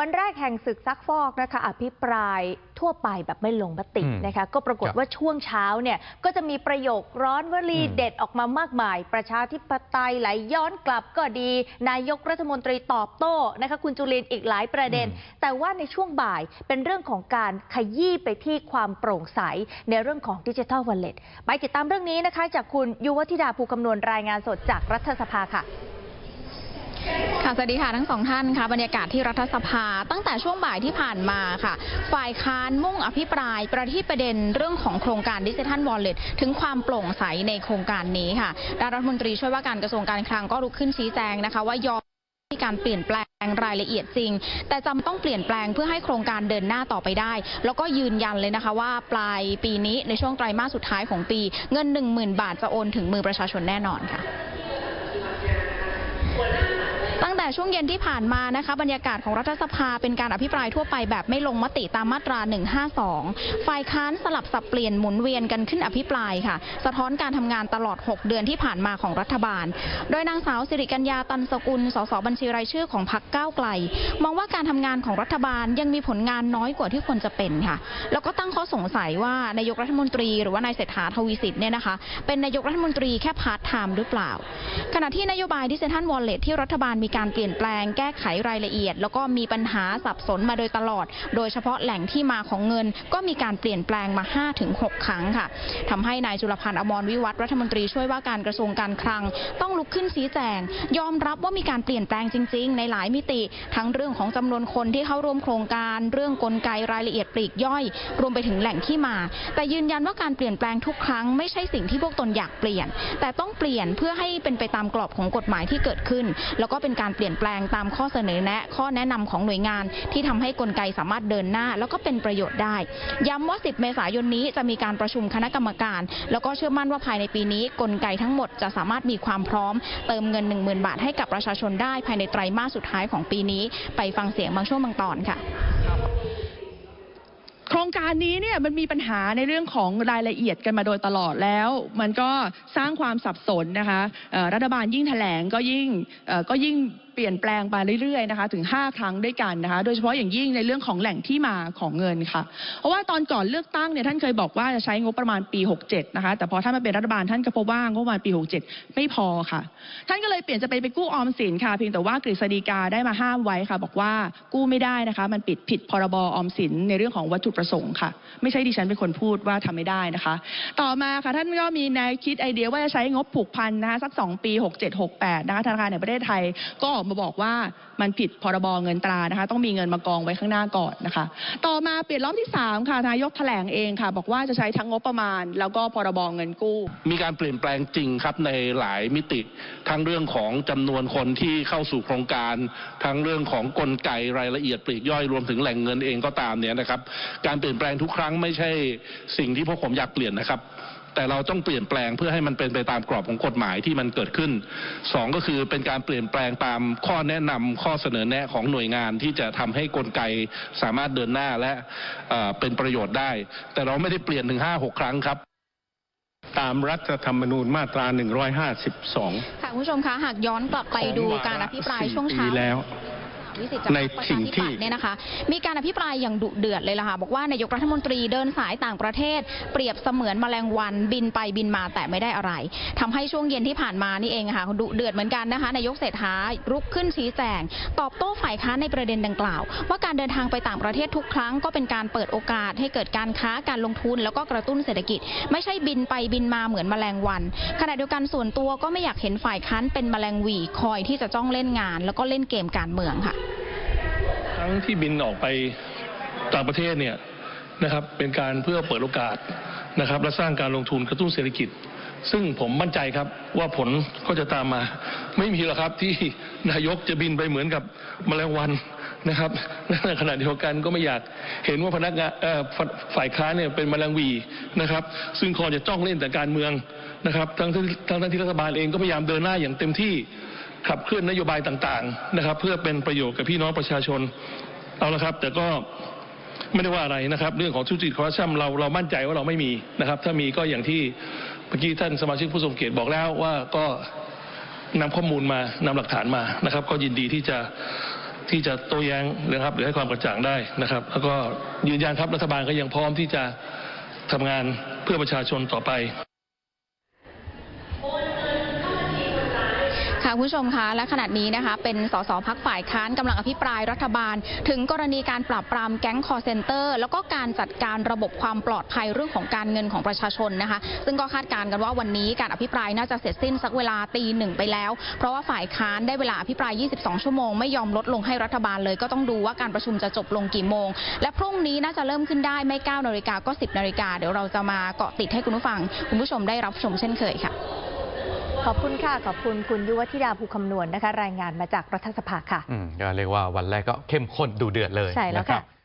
วันแรกแห่งศึกซักฟอกนะคะอภิปรายทั่วไปแบบไม่ลงมติอืมนะคะก็ปรากฏครับว่าช่วงเช้าเนี่ยก็จะมีประโยคร้อนวลีอืมเด็ดออกมามากมาย ประชาธิปไตยไหลย้อนกลับก็ดี นายกรัฐมนตรีตอบโต้นะคะคุณจุลินทร์อีกหลายประเด็น แต่ว่าในช่วงบ่ายเป็นเรื่องของการขยี้ไปที่ความโปร่งใสในเรื่องของดิจิทัลวอลเล็ตไปติดตามเรื่องนี้นะคะจากคุณยุวธิดาภูคำนวณรายงานสดจากรัฐสภาค่ะ ค่ะสวัสดีค่ะทั้งสองท่านค่ะบรรยากาศที่รัฐสภาตั้งแต่ช่วงบ่ายที่ผ่านมาค่ะ ฝ่ายค้านมุ่งอภิปรายประที่ประเด็นเรื่องของโครงการดิจิทัลวอลเล็ตถึงความโปร่งใสในโครงการนี้ค่ะด้านรัฐมนตรีช่วยว่าการกระทรวงการคลังก็ลุกขึ้นชี้แจงนะคะ ว่ายอมมีการเปลี่ยนแปลงรายละเอียดจริง แต่จำต้องเปลี่ยนแปลงเพื่อให้โครงการเดินหน้าต่อไปได้ แล้วก็ยืนยันเลยนะคะว่าปลายปีนี้ในช่วงไตรมาสสุดท้ายของปี เงิน 1 0,000 บาทจะโอนถึงมือประชาชนแน่นอนค่ะ แต่ช่วงเย็นที่ผ่านมานะคะ บรรยากาศของรัฐสภาเป็นการอภิปรายทั่วไปแบบไม่ลงมติตามมาตรา 152 ฝ่ายค้านสลับสับเปลี่ยนหมุนเวียนกันขึ้นอภิปรายค่ะ สะท้อนการทำงานตลอด 6 เดือนที่ผ่านมาของรัฐบาล โดยนางสาวสิริกัญญาตันสกุล สสบัญชีรายชื่อของพรรคก้าวไกล มองว่าการทำงานของรัฐบาลยังมีผลงานน้อยกว่าที่ควรจะเป็นค่ะ แล้วก็ตั้งข้อสงสัยว่านายกรัฐมนตรีหรือว่านายเศรษฐาทวีสิทธิ์เนี่ยนะคะ เป็นนายกรัฐมนตรีแค่พาร์ทไทม์หรือเปล่า ขณะที่นโยบายดิจิทัลวอลเล็ตที่รัฐบาลมีการเปลี่ยนแปลงแก้ไขรายละเอียด แล้วก็มีปัญหาสับสนมาโดยตลอด โดยเฉพาะแหล่งที่มาของเงิน ก็มีการเปลี่ยนแปลงมา 5-6 ครั้งค่ะทำให้นายจุลพันธ์อมรวิวัฒน์รัฐมนตรีช่วยว่าการกระทรวงการคลัง ต้องลุกขึ้นชี้แจง ยอมรับว่ามีการเปลี่ยนแปลงจริง ๆ ในหลายมิติ ทั้งเรื่องของจำนวนคนที่เข้าร่วมโครงการเรื่องกลไกรายละเอียดปลีกย่อย รวมไปถึงแหล่งที่มา แต่ยืนยันว่าการเปลี่ยนแปลงทุกครั้งไม่ใช่สิ่งที่พวกตนอยากเปลี่ยน แต่ต้องเปลี่ยนเพื่อให้เป็นไปตามกรอบของกฎหมายที่เกิดขึ้น แล้วก็เป็นการเปลี่ยนลี่ยนแปลงตามข้อเสนอแนะ ข้อแนะนำของหน่วยงานที่ทำให้กลไกสามารถเดินหน้า แล้วก็เป็นประโยชน์ได้ ย้ำว่า 10 เมษายนนี้จะมีการประชุมคณะกรรมการ แล้วก็เชื่อมั่นว่าภายในปีนี้ กลไกทั้งหมดจะสามารถมีความพร้อม เติมเงิน 10,000 บาทให้กับประชาชนได้ภายในไตรมาสสุดท้ายของปีนี้ ไปฟังเสียงบางช่วงบางตอนค่ะโครงการนี้เนี่ยมันมีปัญหาในเรื่องของรายละเอียดกันมาโดยตลอดแล้ว มันก็สร้างความสับสนนะคะรัฐบาลยิ่งแถลงก็ยิ่งก็ยิ่ง เปลี่ยนแปลงไปเรื่อยๆนะคะถึง 5 ครั้งด้วยกันนะคะโดยเฉพาะอย่างยิ่งในเรื่องของแหล่งที่มาของเงินค่ะ เพราะว่าตอนก่อนเลือกตั้งเนี่ยท่านเคยบอกว่าจะใช้งบประมาณปี 67 นะคะแต่พอท่านมาเป็นรัฐบาลท่านก็พบว่างบประมาณปี 67 ไม่พอค่ะ ท่านก็เลยเปลี่ยนจะไปไปกู้ออมสินค่ะเพียงแต่ว่ากฤษฎีกาได้มาห้ามไว้ค่ะ บอกว่ากู้ไม่ได้นะคะ มันปิดผิดพรบออมสินในเรื่องของวัตถุประสงค์ค่ะ ไม่ใช่ดิฉันเป็นคนพูดว่าทำไม่ได้นะคะ ต่อมาค่ะท่านก็มีแนวคิดไอเดียว่าจะใช้งบผูกพันนะคะสัก 2 ปี 67-68นะคะธนาคารแห่งประเทศไทยก็ออกมาบอกว่ามันผิดพรบเงินตรานะคะต้องมีเงินมากองไว้ข้างหน้าก่อนนะคะต่อมาเปลี่ยนรอบที่3ค่ะนายกแถลงเองค่ะ บอกว่าจะใช้ทั้งงบประมาณ แล้วก็พรบเงินกู้ มีการเปลี่ยนแปลงจริงครับในหลายมิติ ทั้งเรื่องของจำนวนคนที่เข้าสู่โครงการ ทั้งเรื่องของกลไกรายละเอียดปลีกย่อยรวมถึงแหล่งเงินเองก็ตามเนี่ยนะครับ การเปลี่ยนแปลงทุกครั้งไม่ใช่สิ่งที่พวกผมอยากเปลี่ยนนะครับ แต่เราต้องเปลี่ยนแปลงเพื่อให้มันเป็นไปตามกรอบของกฎหมายที่มันเกิดขึ้นสองก็คือเป็นการเปลี่ยนแปลงตามข้อแนะนำข้อเสนอแนะของหน่วยงานที่จะทำให้กลไกสามารถเดินหน้าและเอ่อเป็นประโยชน์ได้ แต่เราไม่ได้เปลี่ยนถึงห้าหกครั้งครับตามรัฐธรรมนูญมาตรา 152 ค่ะคุณผู้ชมคะ หากย้อนกลับไปดูการอภิปรายช่วงเช้าปีแล้ว วิสิตจากในพรรคประสิ่ชางธิที่ปัตย์เนี่ยนะคะ มีการอภิปรายอย่างดุเดือดเลยล่ะค่ะ บอกว่านายกรัฐมนตรีเดินสายต่างประเทศ เปรียบเสมือนแมลงวันบินไปบินมาแต่ไม่ได้อะไรทำให้ช่วงเย็นที่ผ่านมานี่เองค่ะดุเดือดเหมือนกันนะคะนายกเศรษฐารุกขึ้นชี้แจง ตอบโต้ฝ่ายค้านในประเด็นดังกล่าว ว่าการเดินทางไปต่างประเทศทุกครั้งก็เป็นการเปิดโอกาสให้เกิดการค้าการลงทุนแล้วก็กระตุ้นเศรษฐกิจ ไม่ใช่บินไปบินมาเหมือนแมลงวัน ขณะเดียวกันส่วนตัวก็ไม่อยากเห็นฝ่ายค้านเป็นแมลงหวีคอยที่จะจ้องเล่นงาน แล้วก็เล่นเกมการเมืองค่ะค รั้งที่บินออกไปต่างประเทศเนี่ยนะครับเป็นการเพื่อเปิดโอกาสนะครับและสร้างการลงทุนกระตุ้นเศรษฐกิจ ซึ่งผมมั่นใจครับว่าผลก็จะตามมา ไม่มีหรอกครับที่นายกจะบินไปเหมือนกับมแมลงวันนะครับและในขณะเดียวกันก็ไม่อยากเห็นว่าพนักงานฝ่ายค้านเนี่ยเป็นมแมลงวีนะครับ ซึ่งคอจะจ้องเล่นแต่การเมืองนะครับทั้งทั้งที่รัฐบาลเองก็พยายามเดินหน้าอย่างเต็มที่ ขับเคลื่อนนโยบายต่างๆนะครับเพื่อเป็นประโยชน์กับพี่น้องประชาชนเอาละครับ แต่ก็ไม่ได้ว่าอะไรนะครับ เรื่องของทุจริตคอร์รัปชันเราเรามั่นใจว่าเราไม่มีนะครับ ถ้ามีก็อย่างที่เมื่อกี้ท่านสมาชิกผู้ทรงเกียรติบอกแล้วว่าก็นำข้อมูลมานำหลักฐานมานะครับ ก็ยินดีที่จะที่จะโต้แย้งนะครับ หรือให้ความกระจ่างได้นะครับ แล้วก็ยืนยันครับรัฐบาลก็ยังพร้อมที่จะทำงานเพื่อประชาชนต่อไป คุณผู้ชมคะและขณะนี้นะคะ เป็นสสพักฝ่ายค้านกำลังอภิปรายรัฐบาล ถึงกรณีการปราบปรามแก๊งคอร์เซนเตอร์ แล้วก็การจัดการระบบความปลอดภัยเรื่องของการเงินของประชาชนนะคะ ซึ่งก็คาดการณ์กันว่าวันนี้การอภิปรายน่าจะเสร็จสิ้นสักเวลาตีหนึ่งไปแล้ว เพราะว่าฝ่ายค้านได้เวลาอภิปราย 22 ชั่วโมงไม่ยอมลดลงให้รัฐบาลเลย ก็ต้องดูว่าการประชุมจะจบลงกี่โมง และพรุ่งนี้น่าจะเริ่มขึ้นได้ไม่9นาฬิกาก็ 10นาฬิกาเดี๋ยวเราจะมาเกาะติดให้คุณผู้ฟัง คุณผู้ชมได้รับชมเช่นเคยค่ะ ขอบคุณค่ะ ขอบคุณคุณยุวธิดาภูคำนวณนะคะ รายงานมาจากรัฐสภาค่ะอืมก็เรียกว่าวันแรกก็เข้มข้นดูเดือดเลยใช่แล้วนรับค่ะ